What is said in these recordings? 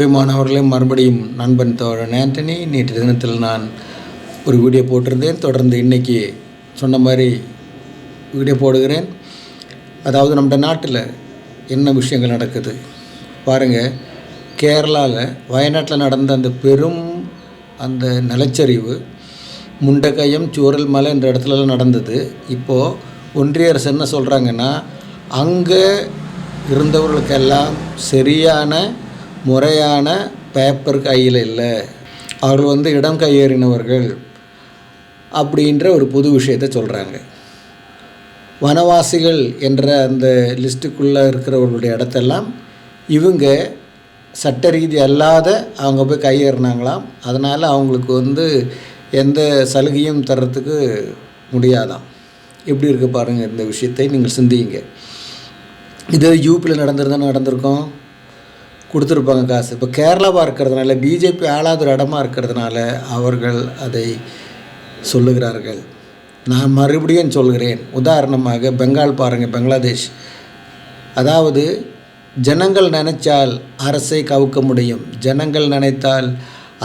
பிரியமானவர்களே மறுபடியும் நண்பன் தோழன் ஆண்டனி நேற்று தினத்தில் நான் ஒரு வீடியோ போட்டிருந்தேன். தொடர்ந்து இன்றைக்கி சொன்ன மாதிரி வீடியோ போடுகிறேன். அதாவது நம்ம நாட்டில் என்ன விஷயங்கள் நடக்குது? பாருங்கள் கேரளாவில் வயநாட்டில் நடந்த அந்த பெரும் அந்த நிலச்சரிவு முண்டக்கயம் சூரல் மலை என்ற இடத்துலலாம் நடந்தது. இப்போது ஒன்றிய அரசு என்ன சொல்கிறாங்கன்னா அங்கே இருந்தவர்களுக்கெல்லாம் சரியான முறையான பேப்பர் கையில் இல்லை. அவர்கள் வந்து இடம் கையேறினவர்கள் அப்படின்ற ஒரு புது விஷயத்தை சொல்கிறாங்க வனவாசிகள் என்ற அந்த லிஸ்ட்டுக்குள்ளே இருக்கிறவர்களுடைய இடத்தெல்லாம் இவங்க சட்ட ரீதி அல்லாத அவங்க போய் கையேறினாங்களாம். அதனால் அவங்களுக்கு வந்து எந்த சலுகையும் தர்றதுக்கு முடியாதாம். எப்படி இருக்குது பாருங்கள் இந்த விஷயத்தை நீங்கள் சிந்தியுங்க. இது யூபியில் நடந்திருந்தா நடந்திருக்கோம். கொடுத்துருப்பாங்க காசு. இப்போ கேரளாவாக இருக்கிறதுனால பிஜேபி ஆளாத ஒரு இடமா இருக்கிறதுனால அவர்கள் அதை சொல்லுகிறார்கள். நான் மறுபடியும் சொல்கிறேன். உதாரணமாக பெங்கால் பாருங்கள் பங்களாதேஷ். அதாவது ஜனங்கள் நினைச்சால் அரசை கவுக்க முடியும். ஜனங்கள் நினைத்தால்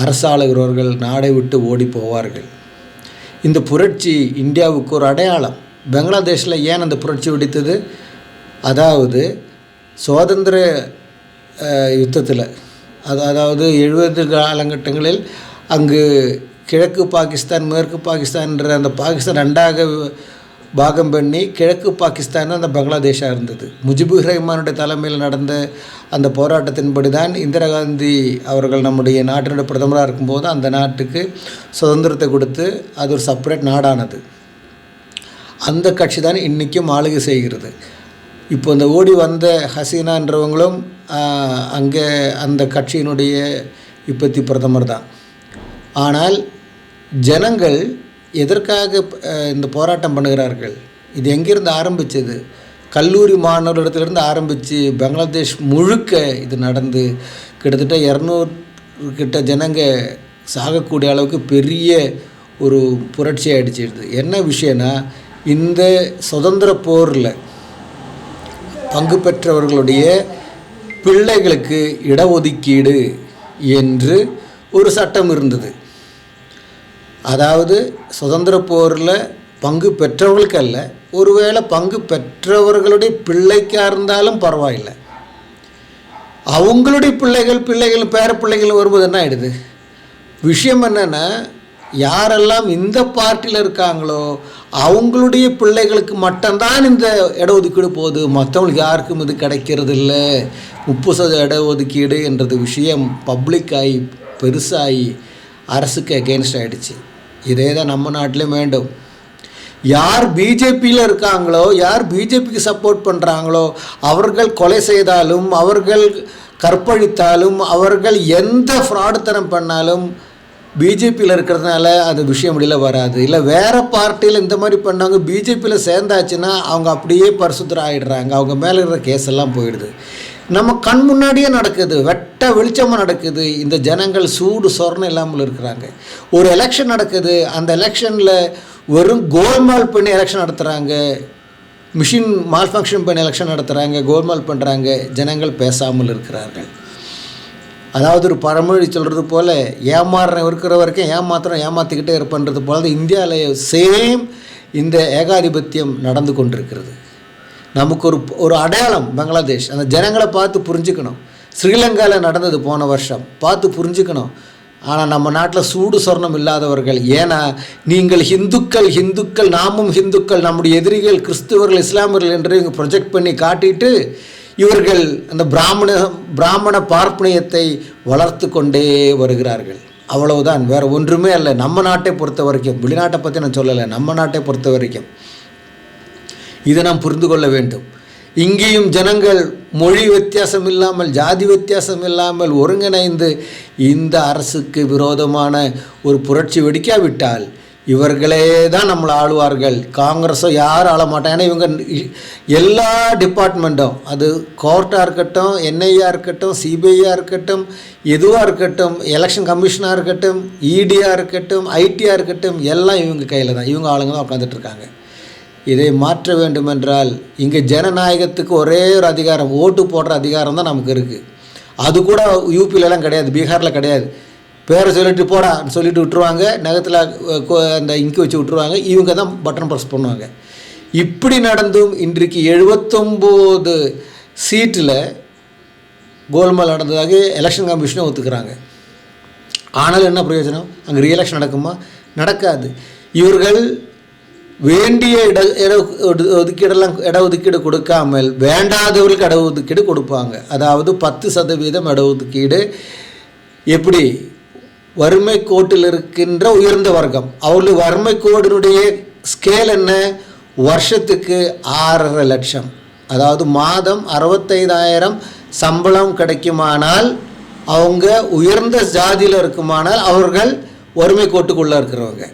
அரசாளுகிறவர்கள் நாடை விட்டு ஓடி போவார்கள். இந்த புரட்சி இந்தியாவுக்கு ஒரு அடையாளம். பங்களாதேஷில் ஏன் அந்த புரட்சி வெடித்தது? அதாவது சுதந்திர யுத்தத்தில். அது அதாவது எழுபது காலகட்டங்களில் அங்கு கிழக்கு பாகிஸ்தான் மேற்கு பாகிஸ்தான்ன்ற அந்த பாகிஸ்தான் ரெண்டாக பாகம் பண்ணி கிழக்கு பாகிஸ்தான் அந்த பங்களாதேஷாக இருந்தது. முஜிபுர் ரஹ்மானுடைய தலைமையில் நடந்த அந்த போராட்டத்தின்படி தான் இந்திரா காந்தி அவர்கள் நம்முடைய நாட்டினுடைய பிரதமராக இருக்கும்போது அந்த நாட்டுக்கு சுதந்திரத்தை கொடுத்து அது ஒரு செப்பரேட் நாடானது. அந்த கட்சி தான் இன்றைக்கும் ஆளுகை செய்கிறது. இப்போ இந்த ஓடி வந்த ஹசீனான்றவங்களும் அங்கே அந்த கட்சியினுடைய இப்பத்தி பிரதமர் தான். ஆனால் ஜனங்கள் எதற்காக இந்த போராட்டம் பண்ணுகிறார்கள்? இது எங்கேருந்து ஆரம்பித்தது கல்லூரி மாணவர்களிடத்திலிருந்து ஆரம்பித்து பங்களாதேஷ் முழுக்க இது நடந்து கிட்டத்தட்ட இரநூறு கிட்ட ஜனங்க சாகக்கூடிய அளவுக்கு பெரிய ஒரு புரட்சி ஆகிடுச்சிடுது என்ன விஷயம்னா இந்த சுதந்திர போரில் பங்கு பெற்றவர்களுடைய பிள்ளைகளுக்கு இடஒதுக்கீடு என்று ஒரு சட்டம் இருந்தது. அதாவது சுதந்திர போரில் பங்கு பெற்றவர்களுக்கு அல்ல ஒருவேளை பங்கு பெற்றவர்களுடைய பிள்ளைக்காக இருந்தாலும் பரவாயில்லை. அவங்களுடைய பிள்ளைகள் பிள்ளைகள் பேர பிள்ளைகள் வரும்போது என்ன ஆகிடுது விஷயம் என்னென்னா யாரெல்லாம் இந்த பார்ட்டியில் இருக்காங்களோ அவங்களுடைய பிள்ளைகளுக்கு மட்டும்தான் இந்த இடஒதுக்கீடு போகுது. மற்றவங்களுக்கு யாருக்கும் இது கிடைக்கிறது இல்லை முப்பது சதவீத இடஒதுக்கீடு என்றது விஷயம் பப்ளிக்காகி பெருசாகி அரசுக்கு அகேன்ஸ்ட் ஆகிடுச்சு இதே தான் நம்ம நாட்டிலையும் வேண்டும். யார் பிஜேபியில் இருக்காங்களோ யார் பிஜேபிக்கு சப்போர்ட் பண்ணுறாங்களோ அவர்கள் கொலை செய்தாலும் அவர்கள் கற்பழித்தாலும் அவர்கள் எந்த ஃப்ராடுத்தனம் பண்ணாலும் பிஜேபியில் இருக்கிறதுனால அது விஷயம் முடியல வராது. இல்லை வேறு பார்ட்டியில் இந்த மாதிரி பண்ணவங்க பிஜேபியில் சேர்ந்தாச்சுன்னா அவங்க அப்படியே பரிசுத்தரம் ஆகிடுறாங்க அவங்க மேலே இருக்கிற கேஸ் எல்லாம் போயிடுது. நம்ம கண் முன்னாடியே நடக்குது. வெட்ட வெளிச்சமாக நடக்குது. இந்த ஜனங்கள் சூடு சொரணம் இல்லாமல் இருக்கிறாங்க. ஒரு எலெக்ஷன் நடக்குது. அந்த எலெக்ஷனில் வெறும் கோல்மால் பண்ணி எலெக்ஷன் நடத்துகிறாங்க மிஷின் மால் ஃபங்க்ஷன் பண்ணி எலெக்ஷன் நடத்துகிறாங்க கோல்மால் பண்ணுறாங்க ஜனங்கள் பேசாமல் இருக்கிறார்கள். அதாவது ஒரு பழமொழி சொல்கிறது போல் ஏமாறுறேன் இருக்கிற வரைக்கும் ஏமாத்திரம் ஏமாற்றிக்கிட்டே இருப்பன்றது போல தான் இந்தியாவில் சேம் இந்த ஏகாதிபத்தியம் நடந்து கொண்டிருக்கிறது. நமக்கு ஒரு ஒரு அடையாளம் பங்களாதேஷ். அந்த ஜனங்களை பார்த்து புரிஞ்சுக்கணும். ஸ்ரீலங்காவில் நடந்தது போன வருஷம். பார்த்து புரிஞ்சுக்கணும். ஆனால் நம்ம நாட்டில் சூடு சொர்ணம் இல்லாதவர்கள் ஏன்னா நீங்கள் ஹிந்துக்கள் ஹிந்துக்கள் நாமும் ஹிந்துக்கள் நம்முடைய எதிரிகள் கிறிஸ்துவர்கள் இஸ்லாமியர்கள் என்று இங்கே ப்ரொஜெக்ட் பண்ணி காட்டிட்டு இவர்கள் அந்த பிராமண பிராமண பார்ப்பனியத்தை வளர்த்து கொண்டே வருகிறார்கள். அவ்வளவுதான். வேறு ஒன்றுமே அல்ல. நம்ம நாட்டை பொறுத்த வரைக்கும் வெளிநாட்டை பற்றி நான் சொல்லலை. நம்ம நாட்டை பொறுத்த வரைக்கும். இதை நாம் புரிந்து கொள்ள வேண்டும். இங்கேயும் ஜனங்கள் மொழி வித்தியாசம் இல்லாமல் ஜாதி வித்தியாசம் இல்லாமல் ஒருங்கிணைந்து இந்த அரசுக்கு விரோதமான ஒரு புரட்சி வெடிக்காவிட்டால் இவர்களே தான் நம்மளை ஆளுவார்கள். காங்கிரஸோ யாரும் ஆள மாட்டாங்க ஏன்னா இவங்க எல்லா டிபார்ட்மெண்ட்டும் அது கோர்ட்டாக இருக்கட்டும் என்ஐயாக இருக்கட்டும் சிபிஐயாக இருக்கட்டும் எதுவாக இருக்கட்டும் எலெக்ஷன் கமிஷனாக இருக்கட்டும் இடியாக இருக்கட்டும் ஐடியாக இருக்கட்டும் எல்லாம் இவங்க கையில் தான். இவங்க ஆளுங்க தான் உட்காந்துட்டு இருக்காங்க. இதை மாற்ற வேண்டுமென்றால் இங்கே ஜனநாயகத்துக்கு ஒரே ஒரு அதிகாரம் ஓட்டு போடுற அதிகாரம் தான் நமக்கு இருக்குது அது கூட யூபிலலாம் கிடையாது பீகாரில் கிடையாது. பேரை சொல்லிட்டு போடான்னு சொல்லிட்டு விட்டுருவாங்க. நகத்தில் அந்த இங்கு வச்சு விட்டுருவாங்க. இவங்க தான் பட்டன் ப்ரெஸ் பண்ணுவாங்க. இப்படி நடந்தும் இன்றைக்கு எழுபத்தொம்போது சீட்டில் கோல்மால் நடந்ததாக எலெக்ஷன் கமிஷனை ஒத்துக்கிறாங்க. ஆனால் என்ன பிரயோஜனம்? அங்கே ரீஎலெக்ஷன் நடக்குமா? நடக்காது. இவர்கள் வேண்டிய இட இட ஒதுக்கீடெல்லாம் இட ஒதுக்கீடு கொடுக்காமல் வேண்டாதவர்களுக்கு இட ஒதுக்கீடு கொடுப்பாங்க. அதாவது பத்து சதவீதம் இட ஒதுக்கீடு. எப்படி? வறுமை கோட்டில் இருக்கின்ற உயர்ந்த வர்க்கம். அவர்களுடைய வறுமை கோடினுடைய ஸ்கேல் என்ன? வருஷத்துக்கு ஆறரை லட்சம். அதாவது மாதம் அறுபத்தைந்தாயிரம் சம்பளம் கிடைக்குமானால் அவங்க உயர்ந்த ஜாதியில் இருக்குமானால் அவர்கள் வறுமை கோட்டுக்குள்ளே இருக்கிறவங்க.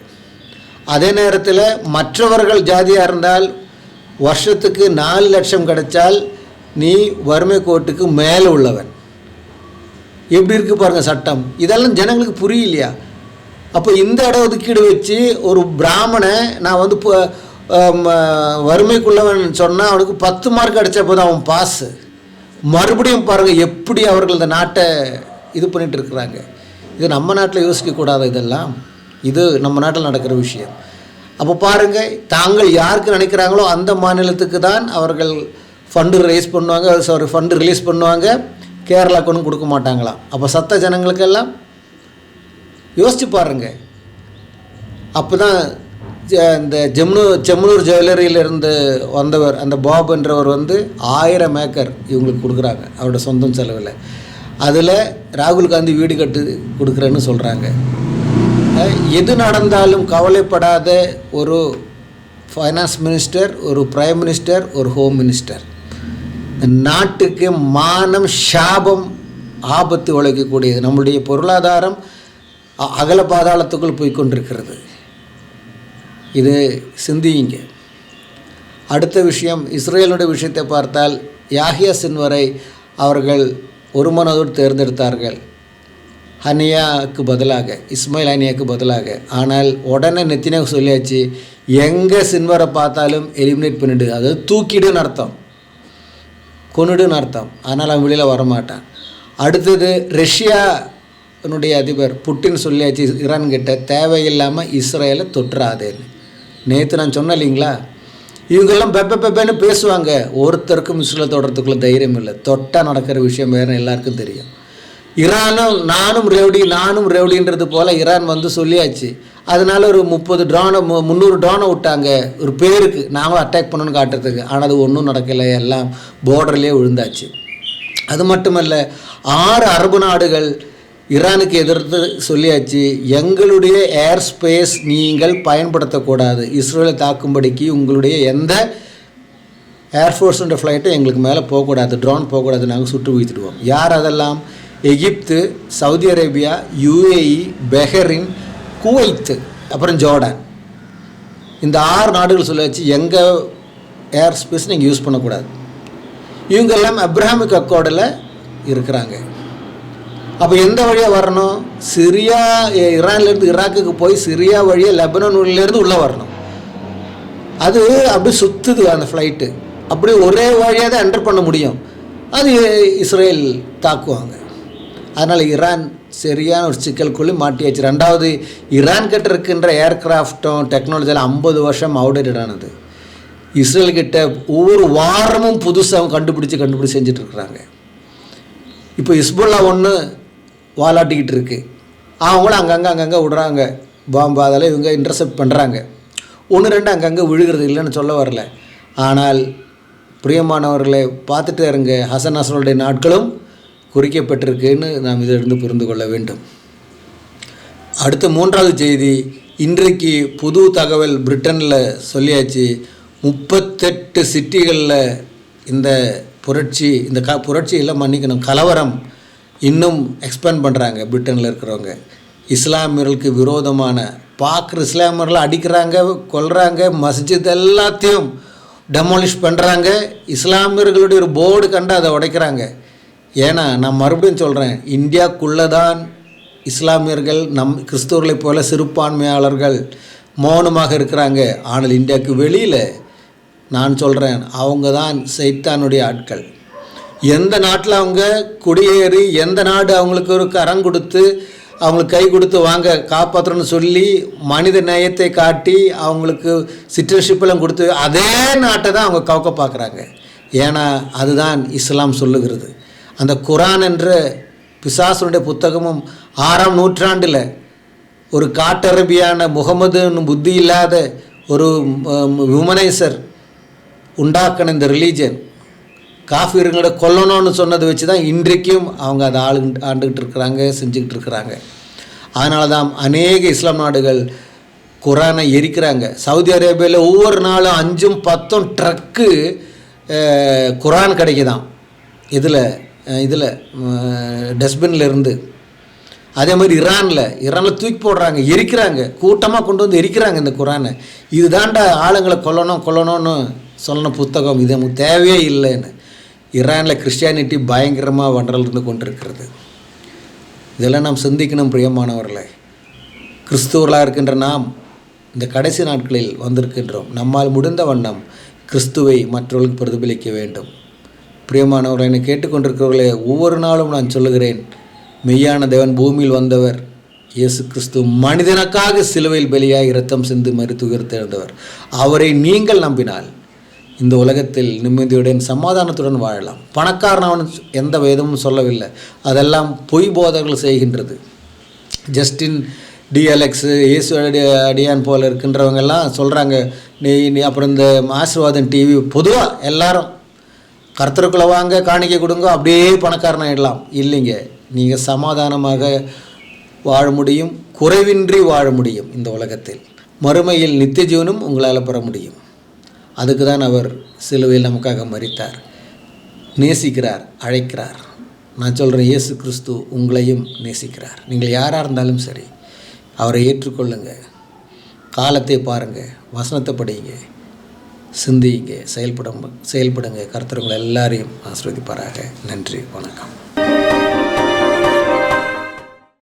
அதே நேரத்தில் மற்றவர்கள் ஜாதியாக இருந்தால் வருஷத்துக்கு நாலு லட்சம் கிடைச்சால் நீ வறுமை கோட்டுக்கு மேலே உள்ளவன். எப்படி இருக்குது பாருங்கள் சட்டம்? இதெல்லாம் ஜனங்களுக்கு புரியலையா? அப்போ இந்த இட ஒதுக்கீடு வச்சு ஒரு பிராமணை நான் வந்து இப்போ வறுமைக்குள்ளவன் சொன்னால் அவனுக்கு பத்து மார்க் அடித்த போது அவன் பாஸு மறுபடியும் பாருங்கள் எப்படி அவர்கள் இந்த நாட்டை இது பண்ணிட்டு இருக்கிறாங்க. இது நம்ம நாட்டில் யோசிக்கக்கூடாது இதெல்லாம்? இது நம்ம நாட்டில் நடக்கிற விஷயம். அப்போ பாருங்கள் தாங்கள் யாருக்கு நினைக்கிறாங்களோ அந்த மாநிலத்துக்கு தான் அவர்கள் ஃபண்டு ரைஸ் பண்ணுவாங்க. சாரி ஃபண்டு ரிலீஸ் பண்ணுவாங்க. கேரளாக்கு ஒன்றும் கொடுக்க மாட்டாங்களாம். அப்போ சத்த ஜனங்களுக்கெல்லாம் யோசிச்சு பாருங்க. அப்போ தான் இந்த ஜெம்னு ஜெம்னூர் ஜுவல்லரியிலிருந்து வந்தவர் அந்த பாப் என்றவர் வந்து ஆயிரம் ஏக்கர் இவங்களுக்கு கொடுக்குறாங்க அவரோட சொந்தம் செலவில். அதில் ராகுல் காந்தி வீடு கட்டு கொடுக்குறேன்னு சொல்கிறாங்க எது நடந்தாலும் கவலைப்படாத ஒரு ஃபைனான்ஸ் மினிஸ்டர் ஒரு பிரைம் மினிஸ்டர் ஒரு ஹோம் மினிஸ்டர் நாட்டுக்கு மானம் சாபம் ஆபத்து உழைக்கக்கூடியது நம்முடைய பொருளாதாரம் அகல பாதாளத்துக்குள் போய்கொண்டிருக்கிறது இது சிந்தியுங்க. அடுத்த விஷயம் இஸ்ரேலுடைய விஷயத்தை பார்த்தால் யாஹியா சின்வரை அவர்கள் ஒரு மனதோடு தேர்ந்தெடுத்தார்கள். ஹனியாவுக்கு பதிலாக இஸ்மாயில் ஹனியாவுக்கு பதிலாக. ஆனால் உடனே நெத்தினாக சொல்லியாச்சு எங்கே சின்வரை பார்த்தாலும் எலிமினேட் பண்ணிவிடு அதாவது தூக்கிடுன்னு அர்த்தம். கொண்டுடுன்னு அர்த்தம். அதனால் அவன் வெளியில் வரமாட்டான். அடுத்தது ரஷ்யானுடைய அதிபர் புட்டின் சொல்லியாச்சு ஈரான் கிட்ட தேவையில்லாமல் இஸ்ரேலை தொற்றாதேன்னு. நேற்று நான் சொன்னேன் இல்லைங்களா? இவங்கெல்லாம் பெப்ப பெப்பேன்னு பேசுவாங்க. ஒருத்தருக்கும் இஸ்ரேலை தொடர்றதுக்குள்ள தைரியம் இல்லை. தொட்டால் நடக்கிற விஷயம் வேறு எல்லாருக்கும் தெரியும். ஈரானும் நானும் ரெவடி நானும் ரெவடின்றது போல் ஈரான் வந்து சொல்லியாச்சு. அதனால ஒரு முப்பது ட்ரோனை மு- முந்நூறு ட்ரோனை விட்டாங்க. ஒரு பேருக்கு. நாங்களும் அட்டாக் பண்ணணும்னு காட்டுறதுக்கு. ஆனால் அது ஒன்றும் நடக்கலை. எல்லாம் போர்டர்லேயே விழுந்தாச்சு. அது மட்டுமல்ல ஆறு அரபு நாடுகள் ஈரானுக்கு எதிர்த்து சொல்லியாச்சு எங்களுடைய ஏர் ஸ்பேஸ் நீங்கள் பயன்படுத்தக்கூடாது. இஸ்ரேலை தாக்கும்படிக்கு உங்களுடைய எந்த ஏர்ஃபோர்ஸுன்ற ஃப்ளைட்டும் எங்களுக்கு மேலே போகக்கூடாது. ட்ரோன் போகக்கூடாது. நாங்கள் சுட்டு வீழ்த்திடுவோம். யார் அதெல்லாம்? Egypt Saudi Arabia UAE Bahrain Kuwait அப்புறம் ஜோர்டான். இந்த ஆறு நாடுகள் சொல்ல வச்சு எங்கள் ஏர் ஸ்பேஸ் நீங்கள் யூஸ் பண்ணக்கூடாது. இவங்க எல்லாம் அப்ரஹாமிக் அக்கோடில் இருக்கிறாங்க. அப்போ எந்த வழியாக வரணும்? சிரியா ஈரான்லேருந்து ஈராக்குக்கு போய் சிரியா வழியாக லெபனான்லேருந்து உள்ளே வரணும். அது அப்படியே சுற்றுது அந்த ஃப்ளைட்டு அப்படி ஒரே வழியாக தான் என்டர் பண்ண முடியும். அது இஸ்ரேல் தாக்குவாங்க. அதனால் ஈரான் சரியான ஒரு சிக்கலுக்குள்ளே மாட்டியாச்சு. ரெண்டாவது ஈரான் கிட்ட இருக்கின்ற ஏர்கிராஃப்டும் டெக்னாலஜியில் ஐம்பது வருஷம் அவுடேட்டட் ஆனது. இஸ்ரேல் கிட்ட ஒவ்வொரு வாரமும் புதுசாக கண்டுபிடிச்சி கண்டுபிடிச்சி செஞ்சிட்ருக்குறாங்க இப்போ இஸ்புல்லா ஒன்று வாலாட்டிக்கிட்டு இருக்குது அவங்களும் அங்கங்கே அங்கங்கே விடுறாங்க. பாம்பு அதெல்லாம் இவங்க இன்டர்செப்ட் பண்ணுறாங்க ஒன்று ரெண்டு அங்கங்கே விழுகிறது இல்லைன்னு சொல்ல வரல. ஆனால் பிரியமானவர்களை பார்த்துட்டே இருங்க. ஹசன் ஹசனுடைய நாட்களும் குறிக்கப்பட்டிருக்குன்னு நாம் இதிலிருந்து புரிந்து கொள்ள வேண்டும். அடுத்த மூன்றாவது செய்தி இன்றைக்கு புது தகவல் பிரிட்டனில் சொல்லியாச்சு முப்பத்தெட்டு சிட்டிகளில் இந்த புரட்சி இந்த க புரட்சியில் மன்னிக்கணும் கலவரம் இன்னும் எக்ஸ்பேண்ட் பண்ணுறாங்க பிரிட்டனில் இருக்கிறவங்க. இஸ்லாமியர்களுக்கு விரோதமான பார்க்குற இஸ்லாமியர்களை அடிக்கிறாங்க கொல்றாங்க மஸ்ஜித் எல்லாத்தையும் டெமாலிஷ் பண்ணுறாங்க இஸ்லாமியர்களுடைய ஒரு போர்டு கண்டு அதை உடைக்கிறாங்க. ஏன்னா நான் மறுபடியும் சொல்கிறேன் இந்தியாக்குள்ளே தான் இஸ்லாமியர்கள் நம் கிறிஸ்தவர்களைப் போல சிறுபான்மையாளர்கள் மௌனமாக இருக்கிறாங்க. ஆனால் இந்தியாவுக்கு வெளியில் நான் சொல்கிறேன் அவங்க தான் சைத்தானுடைய ஆட்கள். எந்த நாட்டில் அவங்க குடியேறி எந்த நாடு அவங்களுக்கு ஒரு கரம் கொடுத்து அவங்களுக்கு கை கொடுத்து வாங்க காப்பாற்றணும்னு சொல்லி மனித நேயத்தை காட்டி அவங்களுக்கு சிட்டர்ஷிப்பெல்லாம் கொடுத்து அதே நாட்டை தான் அவங்க கவுக்க பார்க்குறாங்க. ஏன்னா அதுதான் இஸ்லாம் சொல்லுகிறது. அந்த குரான் என்ற பிசாசனுடைய புத்தகமும் ஆறாம் நூற்றாண்டில் ஒரு காட்டரபியான முகமதுன்னு புத்தி இல்லாத ஒரு விமனைசர் உண்டாக்கின இந்த ரிலீஜன் காஃபிருங்களை கொல்லணும்னு சொன்னதை வச்சு தான் இன்றைக்கும் அவங்க அதை ஆளு ஆண்டுக்கிட்டு இருக்கிறாங்க செஞ்சுக்கிட்டு இருக்கிறாங்க. அதனால தான் அநேக இஸ்லாம் நாடுகள் குரானை எரிக்கிறாங்க. சவுதி அரேபியாவில் ஒவ்வொரு நாளும் அஞ்சும் பத்தும் ட்ரக்கு குரான் கிடைக்குதாம் இதில் இதில் டஸ்ட்பின்லேருந்து அதே மாதிரி ஈரானில் ஈரானில் தூக்கி போடுறாங்க எரிக்கிறாங்க கூட்டமாக கொண்டு வந்து எரிக்கிறாங்க இந்த குரானை. இதுதான்டா ஆளுங்களை கொல்லணும் கொல்லணும்னு சொன்ன புத்தகம் இது நமக்கு தேவையே இல்லைன்னு. ஈரானில் கிறிஸ்டியானிட்டி பயங்கரமாக வண்டலிருந்து கொண்டிருக்கிறது. இதெல்லாம் நாம் சிந்திக்கணும் பிரியமானவர்களே. கிறிஸ்துவர்களாக இருக்கின்ற நாம் இந்த கடைசி நாட்களில் வந்திருக்கின்றோம். நம்மால் முடிந்த வண்ணம் கிறிஸ்துவை மற்றவர்களுக்கு பிரதிபலிக்க வேண்டும். பிரியமானவர்கள் என்னை கேட்டுக்கொண்டிருக்கிறவர்களே ஒவ்வொரு நாளும் நான் சொல்லுகிறேன். மெய்யான தேவன் பூமியில் வந்தவர். இயேசு கிறிஸ்து மனிதனுக்காக சிலுவையில் பலியாக இரத்தம் சிந்து மறித்து உயிர்த்தெழுந்தவர் அவரை நீங்கள் நம்பினால் இந்த உலகத்தில் நிம்மதியுடன் சமாதானத்துடன் வாழலாம். பணக்காரனவன் எந்த வேதமும் சொல்லவில்லை. அதெல்லாம் பொய் போதர்கள் செய்கின்றது. ஜஸ்டின் டிஎல்எக்ஸு இயேசு அடி அடியான் போல் இருக்கின்றவங்கெல்லாம் சொல்கிறாங்க நீ நீ அப்புறம் இந்த ஆசீர்வாதம் டிவி பொதுவாக எல்லாரும் கர்த்தருக்குள்ள வாங்க காணிக்க கொடுங்க அப்படியே பணக்காரன் ஆகிடலாம் இல்லைங்க. நீங்கள் சமாதானமாக வாழ முடியும் குறைவின்றி வாழ முடியும் இந்த உலகத்தில். மறுமையில் நித்திய ஜீவனும் உங்களால் பெற முடியும். அதுக்கு தான் அவர் சிலுவையில் நமக்காக மறித்தார் நேசிக்கிறார் அழைக்கிறார். நான் சொல்கிறேன் இயேசு கிறிஸ்து உங்களையும் நேசிக்கிறார். நீங்கள் யாராக இருந்தாலும் சரி அவரை ஏற்றுக்கொள்ளுங்கள் காலத்தை பாருங்கள் வசனத்தை படிங்க. சிந்திங்க செயல்படும் செயல்படுங்க. கர்த்தர் எல்லாரையும் ஆசிர்வதிப்பாராக. நன்றி வணக்கம்.